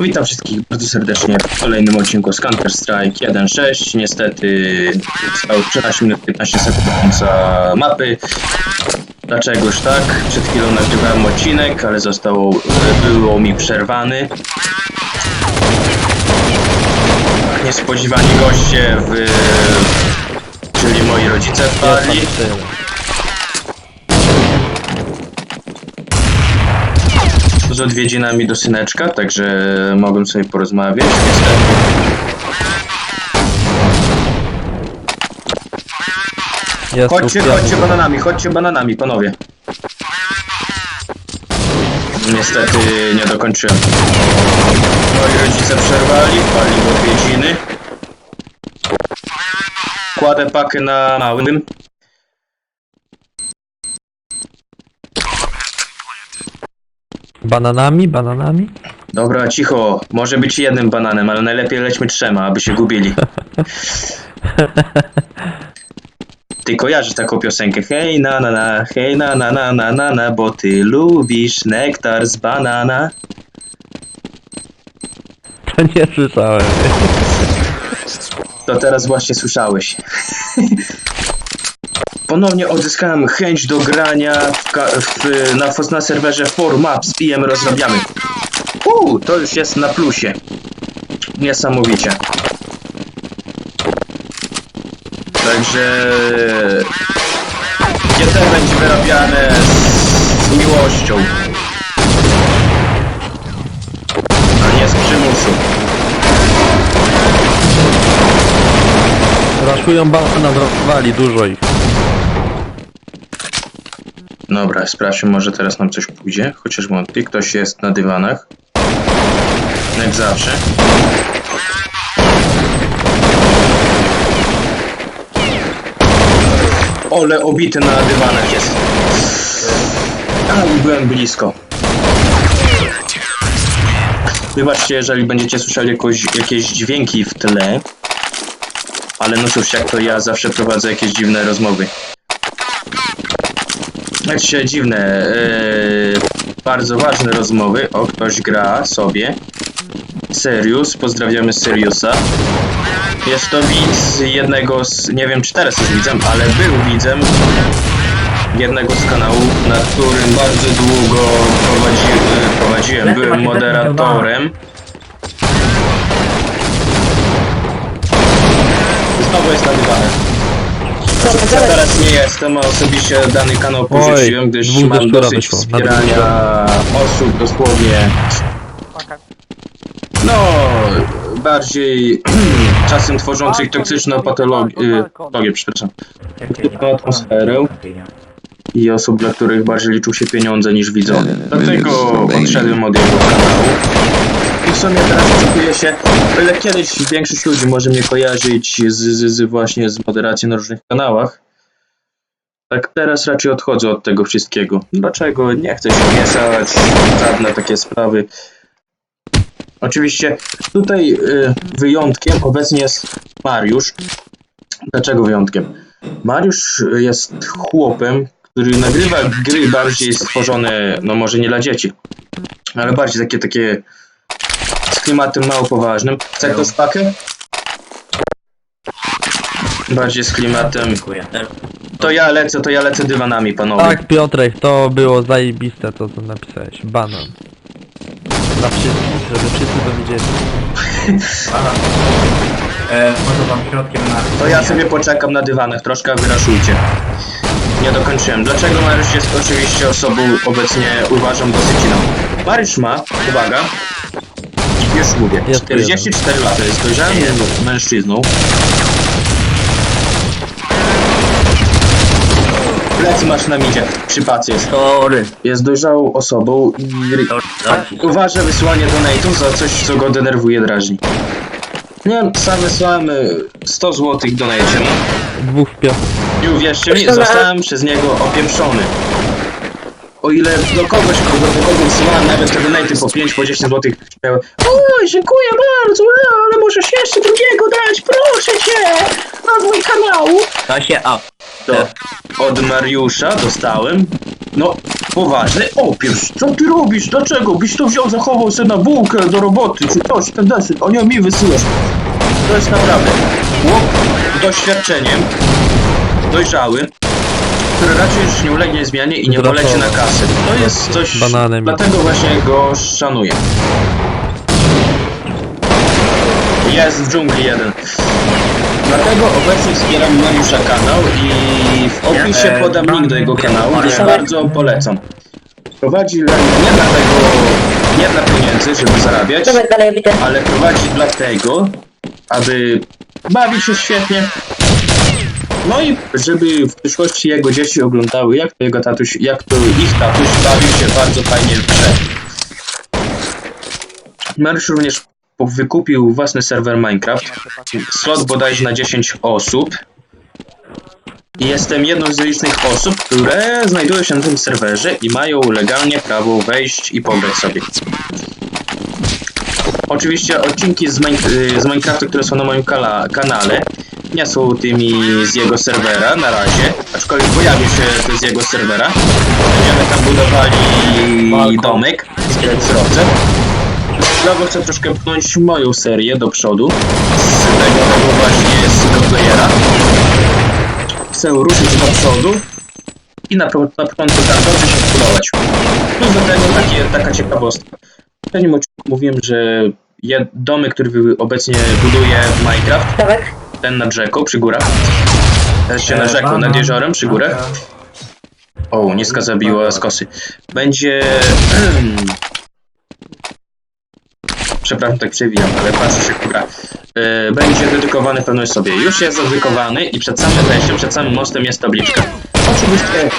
Witam wszystkich bardzo serdecznie w kolejnym odcinku z Counter-Strike 1.6. Niestety zostało 13 minut 15 sekund do końca mapy. Dlaczegoż tak? Przed chwilą nagrywałem odcinek, ale został, było mi przerwany. Niespodziewani goście w... czyli moi rodzice wpadli. Z odwiedzinami do syneczka, także mogłem sobie porozmawiać. Jest Chodźcie, chodźcie bananami, chodźcie bananami, panowie. Niestety nie dokończyłem. Moi rodzice przerwali, wpadli w odwiedziny. Kładę pakę na małym. Bananami, bananami? Dobra, cicho. Może być jednym bananem, ale najlepiej lećmy trzema, aby się gubili. Ty kojarzysz taką piosenkę Hej na na na, hej na na na na na na, bo ty lubisz nektar z banana. To nie słyszałem. To teraz właśnie słyszałeś. Ponownie odzyskałem chęć do grania w, w, na, na serwerze 4Maps PM rozrabiamy. Uuu, to już jest na plusie. Niesamowicie. Także GT będzie wyrabiane z, miłością. A nie z przymusu. Raszują banan, wrwali dużo ich. Dobra, sprawdźmy, może teraz nam coś pójdzie. Chociaż wątpię, ktoś jest na dywanach. Jak zawsze. Ole, obity na dywanach jest. A, i byłem blisko. Wybaczcie, jeżeli będziecie słyszeli jakoś, jakieś dźwięki w tle. Ale no cóż, jak to ja zawsze prowadzę jakieś dziwne rozmowy. Znaczy dziwne, yy, bardzo ważne rozmowy. O, ktoś gra sobie. Serius, pozdrawiamy Seriusa. Jest to widz jednego z, nie wiem czy teraz jest widzem, ale był widzem jednego z kanałów, na którym bardzo długo prowadzi, prowadziłem, byłem moderatorem. Znowu jest na Ja teraz nie jestem, a osobiście dany kanał porzuciłem, gdyż dwóch do mam dosyć wyszło, na wspierania osób dosłownie. No, bardziej czasem tworzących toksyczną patologię, patologię, przepraszam, toksyczną atmosferę i osób, dla których bardziej liczą się pieniądze niż widzowie. Dlatego odszedłem od jego kanału. W sumie teraz oczekuję się, ale kiedyś większość ludzi może mnie kojarzyć z, z, z właśnie z moderacji na różnych kanałach. Tak teraz raczej odchodzę od tego wszystkiego. Dlaczego? Nie chcę się mieszać w żadne takie sprawy. Oczywiście tutaj y, wyjątkiem obecnie jest Mariusz. Dlaczego wyjątkiem? Mariusz jest chłopem, który nagrywa gry bardziej stworzone, no może nie dla dzieci, ale bardziej takie, takie z klimatem mało poważnym. Chce ktoś pakę? Bardziej z klimatem. Dziękuję. To ja lecę, to ja lecę dywanami, panowie. Tak, Piotrek, to było zajebiste to, co napisałeś. Banan. Dla wszystkich, żeby wszyscy to widzieli. Aha. E, może wam środkiem na... To ja sobie poczekam na dywanach, troszkę wyraszujcie. Nie dokończyłem. Dlaczego Mariusz jest oczywiście osobą obecnie uważam dosyć inną? Mariusz ma, uwaga, już mówię, Jest 44 lata, jest dojrzałym mężczyzną. Plecy masz na midzie, przy pacy jest. Tory. Jest dojrzałą osobą i uważa wysłanie donate'ów za coś, co go denerwuje, drażni. Nie wiem, sam wysłałem y, 100 zł donate'em. Dwóch Piotrek. I uwierzcie mi, zostałem przez niego opieprzony. O ile do kogoś, kogo do kogo wysyłałem nawet te donaty po 5, po 10 zł, Oj, dziękuję bardzo, ale możesz jeszcze drugiego dać, proszę cię, na mój kanał. To się up. To od Mariusza dostałem No, poważny opierz. Co ty robisz? Dlaczego? Byś to wziął, zachował sobie na bułkę do roboty, czy coś, ten deser. O nie, mi wysyłasz. To jest naprawdę chłop doświadczeniem, dojrzały, który raczej już nie ulegnie zmianie i nie poleci na kasę. To jest coś, Bananem. dlatego właśnie go szanuję. Jest w dżungli jeden. Dlatego obecnie wspieram Mariusza kanał i w opisie e, podam link do jego kanału, gdyż bardzo polecam. Prowadzi Lenię nie dlatego, nie dla pieniędzy, żeby zarabiać, Dobra, dalej widzę. ale prowadzi dlatego, aby bawić się świetnie. No i żeby w przyszłości jego dzieci oglądały, jak to jego tatuś, jak to ich tatuś bawił się bardzo fajnie w grze. Mariusz również wykupił własny serwer Minecraft, slot bodajże na 10 osób. Jestem jedną z licznych osób, które znajdują się na tym serwerze i mają legalnie prawo wejść i pograć sobie. Oczywiście odcinki z, Min- y, z które są na moim kanale, nie są tymi z jego serwera na razie, aczkolwiek pojawi się to z jego serwera. Będziemy tam budowali domek, zbierać surowce. Dlatego chcę troszkę pchnąć moją serię do przodu z tego, tego właśnie single playera. Chcę ruszyć do przodu i na, na początku tam dobrze się wbudować. Plus do tego takie, taka ciekawostka. W poprzednim odcinku mówiłem, że jed, domy, który obecnie buduję w Minecraft. Ten nad rzeką, przy górach, się E, nad rzeką, nad jeziorem, przy górach, o, niska zabiła z kosy. Będzie... Przepraszam, tak przewijam, ale patrzę się, która. E, będzie dedykowany pewnej osobie. Już jest dedykowany i przed samym wejściem, przed samym mostem jest tabliczka. Oczywiście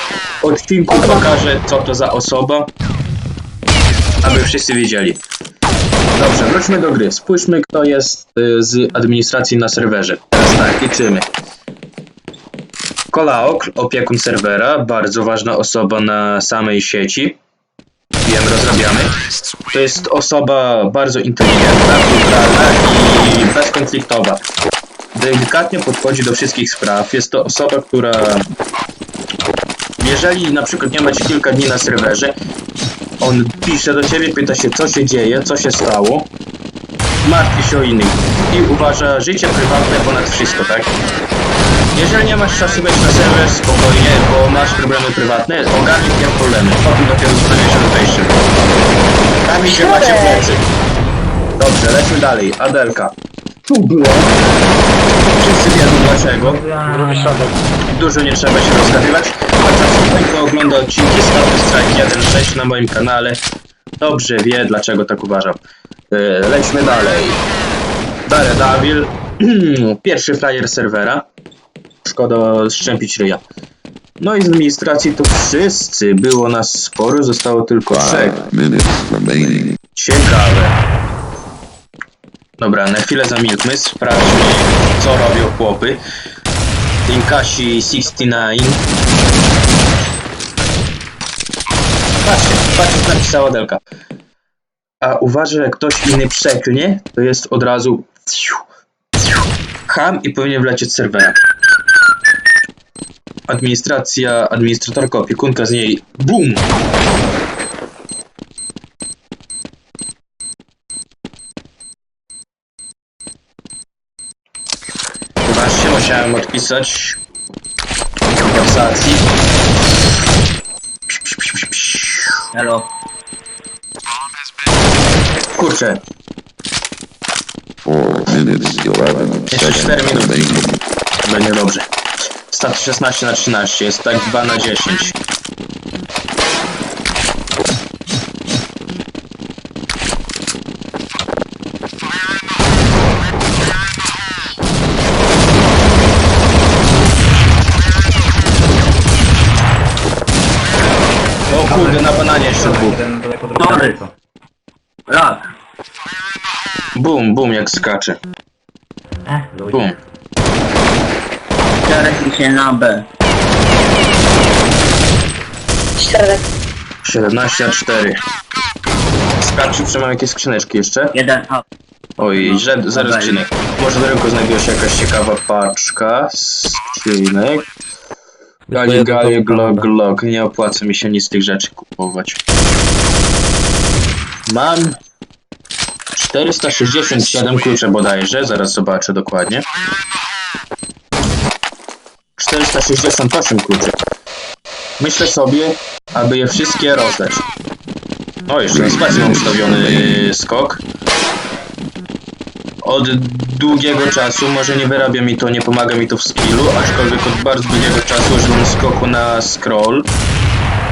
w odcinku pokażę, co to za osoba, aby wszyscy wiedzieli. Dobrze, wróćmy do gry. Spójrzmy, kto jest e, z administracji na serwerze. Teraz tak, liczymy. Kolaok, opiekun serwera, bardzo ważna osoba na samej sieci. Wiem, rozrabiamy. To jest osoba bardzo inteligentna, kulturalna i bezkonfliktowa. Delikatnie podchodzi do wszystkich spraw. Jest to osoba, która jeżeli na przykład nie macie kilka dni na serwerze, on pisze do ciebie, pyta się co się dzieje, co się stało, martwi się o innych i uważa życie prywatne ponad wszystko, tak? Jeżeli nie masz czasu wejść na serwer, spokojnie, bo masz problemy prywatne, ogarnij te problemy. Potem dopiero zastanawiaj się nad wejściem. Tam idzie macie plecy. Dobrze, lecimy dalej. Adelka. Tu była. Wszyscy wiedzą dlaczego. Dużo nie trzeba się rozgadywać. A czasem kto ogląda odcinki z Counter Strike 1.6 na moim kanale, dobrze wie dlaczego tak uważam. Yy, Lećmy dalej. Daredevil. Pierwszy flyer serwera. Szkoda szczępić ryja. No i z administracji to wszyscy. Było nas sporo, zostało tylko trzech. Ciekawe. Dobra, na chwilę zamilkmy, sprawdźmy co robią chłopy. Tinkasi 69. Patrzcie, patrzcie co napisała Delka. A uważa, że ktoś inny przeklnie, to jest od razu ham i powinien wlecieć z serwera. Administracja, administratorka, opiekunka z niej, BUM! Musiałem odpisać konwersacji. Elo. Kurczę, Four minutes, eleven Jeszcze cztery seconds minuty. remaining. będzie dobrze. Stat 16 na 13, jest tak 2 na 10. O kurde, na bananie jeszcze dwóch. Jeden daleko drugi daleko. Rak. Bum, bum, jak skacze. Eh, ludzie. Bum. Biorę się na B. Czterech. 17 na 4. Skaczy, czy mam jakieś skrzyneczki jeszcze? Jeden up. Oj, że, zero skrzynek. Może na rynku znajduje się jakaś ciekawa paczka skrzynek. Gali, jedno gali, to glok, glok. Nie opłaca mi się nic z tych rzeczy kupować. Mam 467 klucze bodajże, zaraz zobaczę dokładnie. 468 kluczy. Myślę sobie, aby je wszystkie rozdać. O, jeszcze na spacji mam ustawiony yy, skok. Od długiego czasu, może nie wyrabia mi to, nie pomaga mi to w skillu, aczkolwiek od bardzo długiego czasu używam skoku na scroll.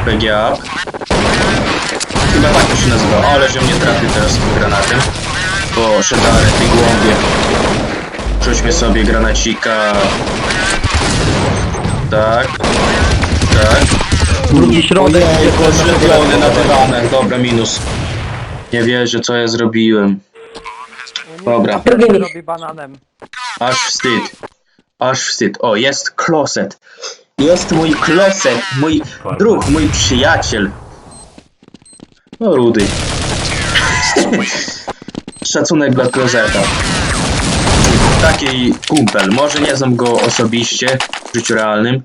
PGA. Chyba tak to się nazywa, ale że mnie trafił teraz tym granatem. Bo szedare, ty głąbie. Rzućmy sobie granacika. Tak. Tak. Drugi środek. Ojej, poślepiony na dywanach. Dobra, minus. Nie wierzę, co ja zrobiłem. Dobra. robi bananem. Aż wstyd. Aż wstyd. O, jest kloset. Jest mój kloset. Mój druh, mój przyjaciel. No, Rudy. Szacunek dla klozeta. Taki kumpel. Może nie znam go osobiście w życiu realnym,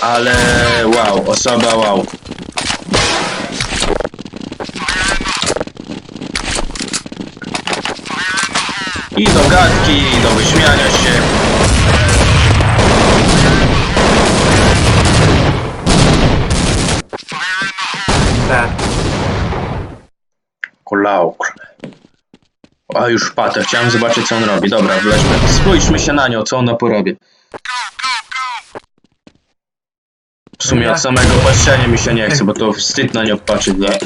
ale wow, osoba wow. I do gadki, i do wyśmiania się. Tak. A już patę, chciałem zobaczyć co on robi. Dobra, wleźmy. Spójrzmy się na nią, co ona porobie. W sumie od samego patrzenia mi się nie chce, bo to wstyd na nią patrzeć. nie?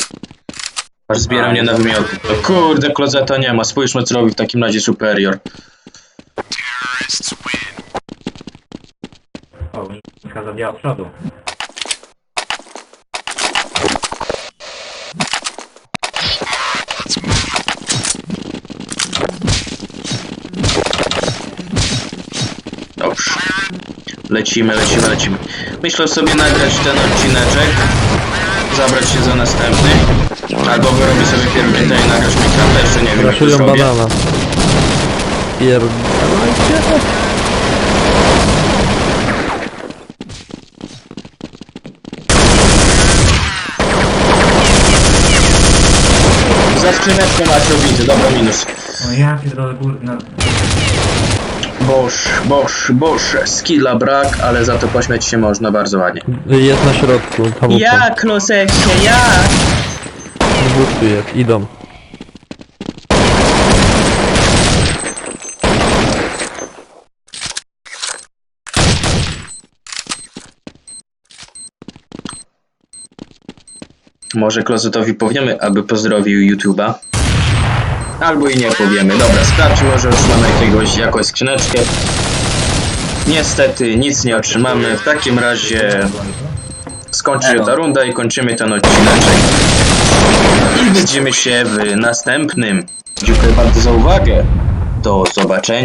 Aż zbiera mnie na wymioty. To kurde, klozeta nie ma. Spójrzmy co robi w takim razie Superior. O, Miska zabiła przodu. Dobrze. Lecimy, lecimy, lecimy. Myślę sobie nagrać ten odcineczek, zabrać się za następny, albo wyrobię sobie pierw GTA i nagrać Minecrafta, jeszcze nie wiem jak to Raszują zrobię. banana. Pierdolajcie. Za skrzyneczkę macie obity, dobra minus. O ja pierdolę gór... No, Boż, boż, boż, skilla brak, ale za to pośmiać się można bardzo ładnie. Jest na środku. Tam Ja, klosekcie, ja! Tu jest. Idą. Może klozetowi powiemy, aby pozdrowił YouTube'a. Albo i nie powiemy. Dobra, sprawdźmy, może otrzymamy jakiegoś, jakąś skrzyneczkę. Niestety nic nie otrzymamy. W takim razie skończy się ta runda i kończymy ten odcineczek. Widzimy się w następnym. Dziękuję bardzo za uwagę. Do zobaczenia.